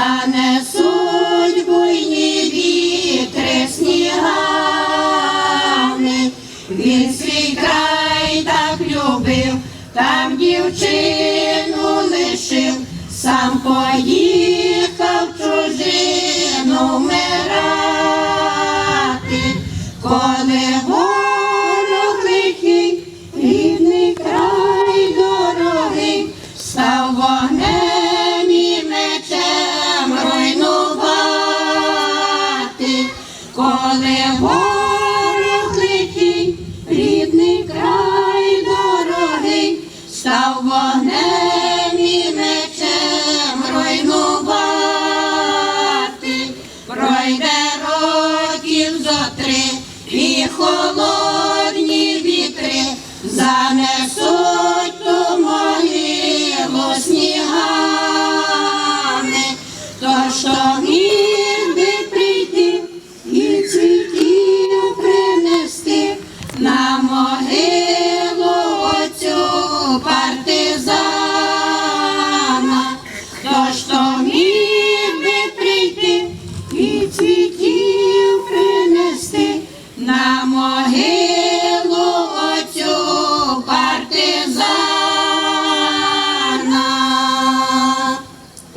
занесуть буйні вітри снігами. Він свій край так любив, там дівчину лишив, сам поїхав чужину вмирати, коли ворог лихий, рідний край дорогий, став коли ворог лихий, рідний край дорогий, став вогнем і мечем руйнувати, пройде років зо три, і холодні вітри на могилу оцю партизана, то що міг би прийти і цвітів принести на могилу